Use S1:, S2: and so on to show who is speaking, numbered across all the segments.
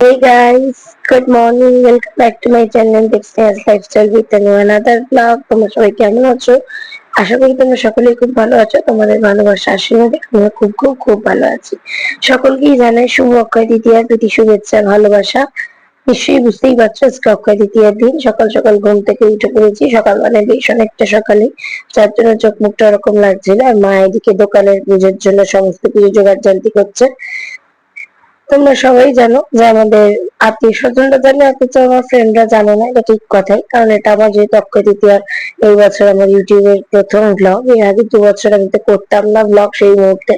S1: Hey guys, good morning. Welcome back to my channel Dixon's Lifestyle with a new another vlog. তোমরা সবাই কেমন আছো? আশা করি তোমরা সকলেই খুব ভালো আছো তোমাদের ভালোবাসা আশীর্বাদে আমিও খুব খুব খুব ভালো আছি। সকলকেই জানাই শুভ অক্ষয় দ্বিতীয়ার প্রতি শুভেচ্ছা ভালোবাসা। নিশ্চয়ই বুঝতেই পারছ আজকে অক্ষয় দ্বিতীয়ার দিন। সকাল সকাল ঘুম থেকে উঠে পড়েছি। সকাল মানে বেশ অনেকটা সকালে। যার জন্য চোখ মুখটা ওরকম লাগছিল আর মা এদিকে দোকানের পুজোর জন্য সমস্ত কিছু জোগাড় জানতি করছে। তোমরা সবাই জানো যে আমাদের আত্মীয় স্বজনরা জানে অথচ আমার ফ্রেন্ডরা জানে না, এটা ঠিক কথাই। কারণ এটা আমার যেহেতু অক্ষয় তৃতীয়ার এই বছর আমার ইউটিউবের প্রথম ব্লগ এর আগে দু বছর আমি তো করতাম না ব্লগ সেই মুহূর্তে,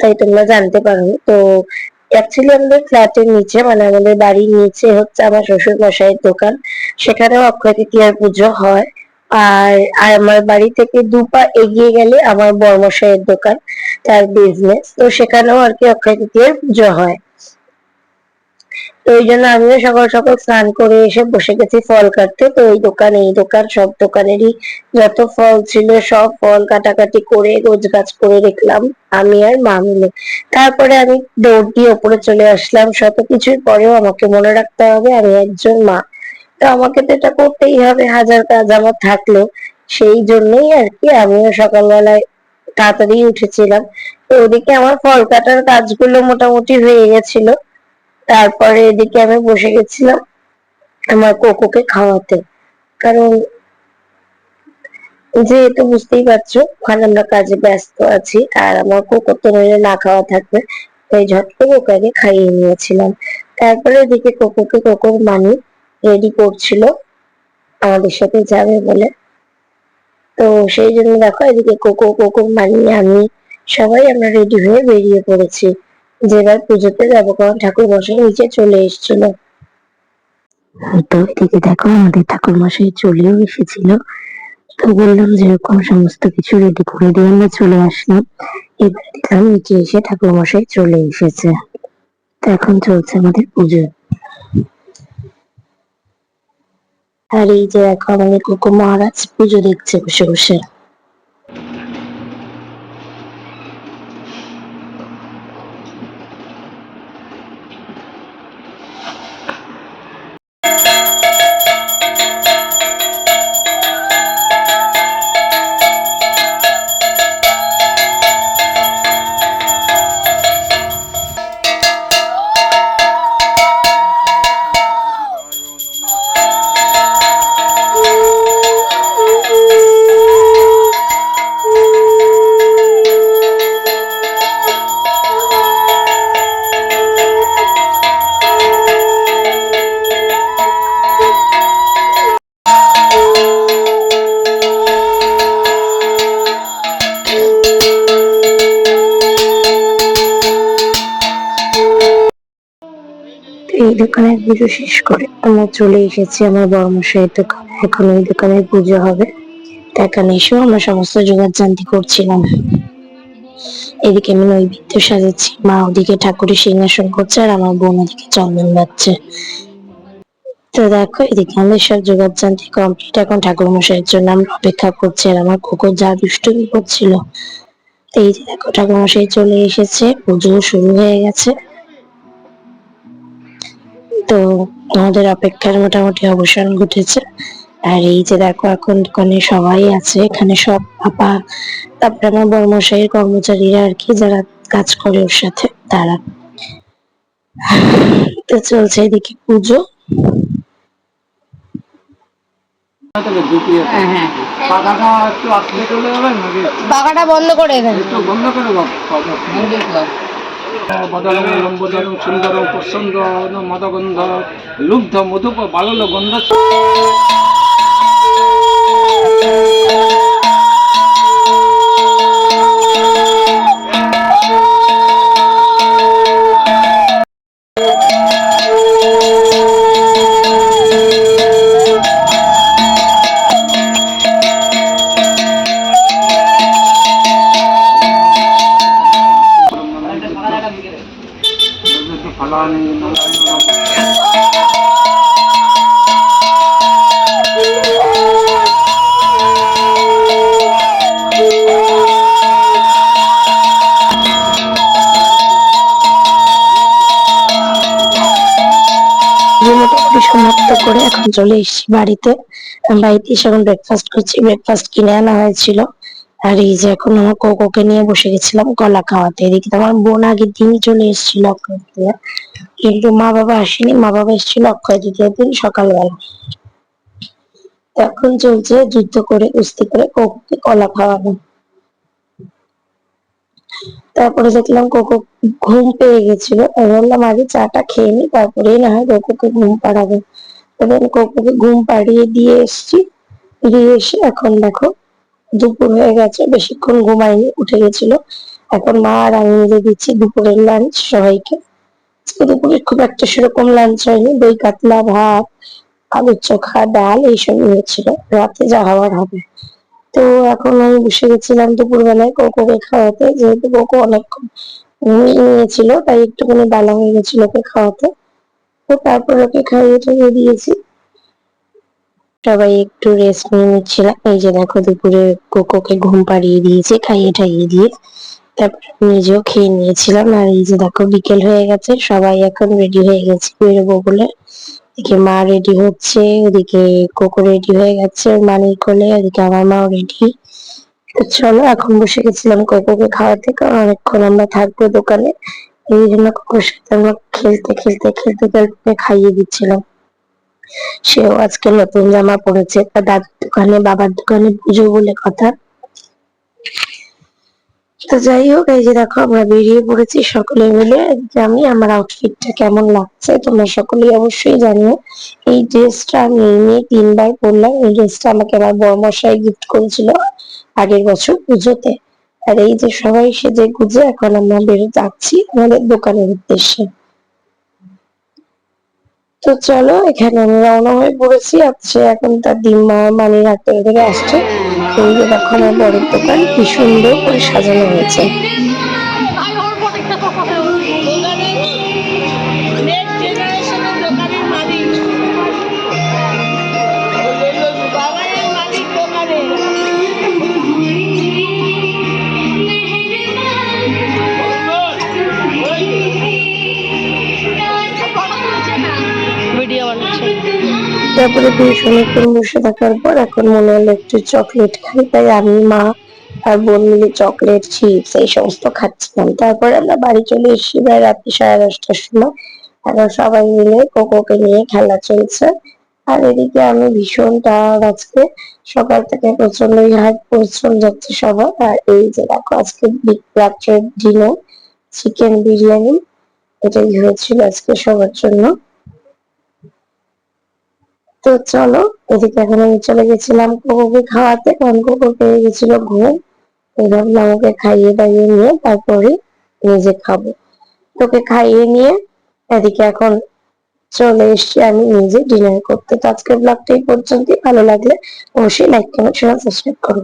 S1: তাই তোমরা জানতে পারো। তো অ্যাকচুয়ালি আমাদের ফ্ল্যাটের নিচে মানে আমাদের বাড়ির নিচে হচ্ছে আমার শ্বশুর মশাইয়ের দোকান। সেখানেও অক্ষয় তৃতীয়ার পুজো হয়। আর আর আমার বাড়ি থেকে দু পা এগিয়ে গেলে আমার বর্মশাইয়ের দোকান, তার বিজনেস তো সেখানেও আর কি অক্ষয় তৃতীয়ার পুজো হয়। তো ওই জন্য আমিও সকাল সকাল স্নান করে এসে বসে গেছি ফল কাটতে। তো ওই দোকান, এই দোকান, সব দোকানেরই যত ফল ছিল সব ফল কাটাকাটি করে রোজ গাছ করে রেখলাম, আমি আর মা মিলে। তারপরে আমি দৌড় দিয়ে ওপরে চলে আসলাম শত কিছুর পরেও আমাকে মনে রাখতে হবে আমি একজন মা। তো আমাকে তো এটা করতেই হবে, হাজার কাজ আমার থাকল। সেই জন্যই আর কি আমিও সকালবেলায় তাড়াতাড়ি উঠেছিলাম। তো ওদিকে আমার ফল কাটার কাজগুলো মোটামুটি হয়ে গেছিল। তারপরে এদিকে আমি বসে গেছিলাম আমার কোকোকে খাওয়াতে। কারণ যেহেতু বুঝতেই পারছ, ওখানে আমরা কাজে ব্যস্ত আছি, আর আমার কোকো তো নইলে না খাওয়া থাকবে, তাই ঝট করে ওকে খাইয়ে নিয়েছিলাম। তারপরে এদিকে কোকোকে কোকোর মানি রেডি করছিল আমাদের সাথে যাবে বলে। তো সেই জন্য দেখো এদিকে কোকো, কোকোর মানি আমি সবাই আমরা রেডি হয়ে বেরিয়ে পড়েছি। যেবার পুজোতে যাব কারণ ঠাকুর মশাই নিচে চলে এসেছিল। তো এদিকে দেখো আমাদের ঠাকুর মশাই চলেও এসেছিল। তো বললাম যে এরকম সমস্ত কিছু রেডি করে দিয়ে আমরা চলে আসলাম। এবার দেখলাম নিচে এসে ঠাকুর মশাই চলে এসেছে। তো এখন চলছে আমাদের পুজো। আর এই যে দেখো আমাদের কোকো মহারাজ পুজো দেখছে বসে বসে। এই দোকানের পুজো শেষ করে আমরা চলে এসেছি আমার বড়মশাইয়ের দোকানে। এখন ওই দোকানের পুজো হবে। এখানে এসেও আমরা সমস্ত জোগাড় জান্তি করছিলাম। এদিকে আমি নৈবেদ্য সাজাচ্ছি। মা ওদিকে ঠাকুরের সিংহাসন করছে আর আমার বোন ওদিকে চন্দন বাচ্ছে তো দেখো, এদিকে আমাদের সব জোগাড় জান্তি কমপ্লিট এখন ঠাকুর মশাইয়ের জন্য আমরা অপেক্ষা করছি আর আমার কুকুর যা দুষ্টুমি করছিল। এই যে দেখো ঠাকুর মশাই চলে এসেছে। পুজো শুরু হয়ে গেছে। তো আমাদের অপেক্ষার মোটামুটি অবসান ঘটেছে। আর এই যে দেখো এখন দোকানে সবাই আছে এখানে সব পাপা তারপরে আমার বর্মশাইয়ের কর্মচারীরা আর কি যারা কাজ করে ওর সাথে তারা। তো চলছে এদিকে পুজো।
S2: হ্যাঁ হ্যাঁ।
S3: পাখাটা একটু আসলে চলে যাবেন নাকি
S2: পাখাটা বন্ধ করে
S3: একটু বন্ধ করে বদলম লম্বোদরম সুন্দরম প্রসন্ন মদগন্ধ লুব্ধ মধুপ বালল গন্ধ
S1: फलानी সমাপ্ত করে এখন চলে এসেছি বাড়িতে। বাড়িতে এসে এখন ব্রেকফাস্ট করছি। ব্রেকফাস্ট কিনে আনা হয়েছিল। আর এই যে এখন আমার কোকোকে নিয়ে বসে গেছিলাম কলা খাওয়াতে। এদিকে আমার বোন আগের দিনই চলে এসেছিল অক্ষয় কিন্তু মা বাবা আসেনি, মা বাবা এসেছিল অক্ষয় দ্বিতীয় দিন সকালবেলা। এখন চলছে যুদ্ধ করে, কুস্তি করে কোকোকে কলা খাওয়ানো। তারপরে দেখলাম কোকো ঘুম পেয়ে গেছিল। বললাম, আগে চাটা খেয়ে নি, তারপরেই না হয় কোকোকে ঘুম পাড়াবো। এবং কোকোকে ঘুম পাড়িয়ে দিয়ে এসেছি। দিয়ে এসে এখন দেখো দুপুর হয়ে গেছে, বেশিক্ষণ ঘুমাইনি উঠে গেছিল। এখন মা আর আমি মিলে দিচ্ছি দুপুরের লাঞ্চ সবাইকে। দুপুরে খুব একটা সেরকম লাঞ্চ হয়নি, দই, কাতলা, ভাত, আলুর চোখা, ডাল এইসব হয়েছিল। রাতে যা হওয়ার হবে। তো এখন আমি বসে গেছিলাম দুপুরবেলায় কোকোকে খাওয়াতে, যেহেতু কোকো অনেকক্ষণ নিয়েছিল, তাই একটুখানি বেলা হয়ে গেছিল ওকে খাওয়াতে। তো তারপর ওকে খাইয়ে টাইয়ে দিয়েছি। সবাই একটু রেস্ট নিয়ে নিচ্ছিলাম এই যে দেখো দুপুরে কোকোকে ঘুম পাড়িয়ে দিয়েছি, খাইয়ে টাইয়ে দিয়ে। তারপর নিজেও খেয়ে নিয়েছিলাম আর এই যে দেখো বিকেল হয়ে গেছে, সবাই এখন রেডি হয়ে গেছে বেরোবো বলে। এদিকে মা রেডি হচ্ছে, ওদিকে কোকো রেডি হয়ে গেছে মানির কোলে ওদিকে আমার মাও রেডি চলো, এখন বসে গেছিলাম কোকোকে খাওয়াতে, কারণ অনেকক্ষণ আমরা থাকব দোকানে। এই জন্য কোকোর সাথে আমরা খেলতে খেলতে খেলতে খেলতে খাইয়ে দিচ্ছিলাম। সেও আজকে নতুন জামা পরেছে। তার দাদুর দোকানে, বাবার দোকানে পুজো বলে কথা। তো যাই হোক, এই যে দেখো, আমরা বেরিয়ে পড়েছি সকলে মিলে। আমি, আমার আউটফিটটা কেমন লাগছে, তোমরা সকলেই অবশ্যই জানিও। এই ড্রেসটা আমি নিয়ে তিনবার পরলাম। এই ড্রেসটা আমাকে আমার বড়মশাই গিফট করেছিল আগের বছর পুজোতে। আর এই যে সবাই সেজে গুজে এখন আমরা বেরো যাচ্ছি আমাদের দোকানের উদ্দেশ্যে। তো চলো, এখানে আমি রওনা হয়ে পড়েছি। আচ্ছা এখন তার ডিম্মা মানি রাখতে থেকে আসছে। এই যে দেখো আমার বড়ের দোকান, কি সুন্দর করে সাজানো হয়েছে। তারপরে বেশ অনেকক্ষণ বসে থাকার পর এখন মনে হলো একটু চকলেট খাই। তাই আমি, মা আর বোন মিলে চকলেট চিপস এই সমস্ত খাচ্ছিলাম। তারপরে আমরা বাড়ি চলে এসেছি প্রায় রাত্রি সাড়ে দশটার সময়। এখন সবাই মিলে কোকোকে নিয়ে খেলা চলছে। আর এদিকে আমি ভীষণ টায়ার্ড আজকে। সকাল থেকে প্রচণ্ড হার্ড পরিশ্রম যাচ্ছে সবার। আর এই যে দেখো, আজকে রাত্রের ডিনার চিকেন বিরিয়ানি। এটাই হয়েছিল আজকে সবার জন্য। তো চলো, এদিকে এখন আমি চলে গেছিলাম কোকোকে খাওয়াতে। কারণ কোকো পেয়ে গেছিল ঘুম। ভাবলাম ওকে খাইয়ে দাইয়ে নিয়ে তারপরে নিজে খাব। তোকে খাইয়ে নিয়ে এদিকে এখন চলে এসছি আমি নিজে ডিনার করতে। তো আজকের ব্লগটা এই পর্যন্তই। ভালো লাগলে অবশ্যই লাইক কমেন্ট শেয়ার সাবস্ক্রাইব করো।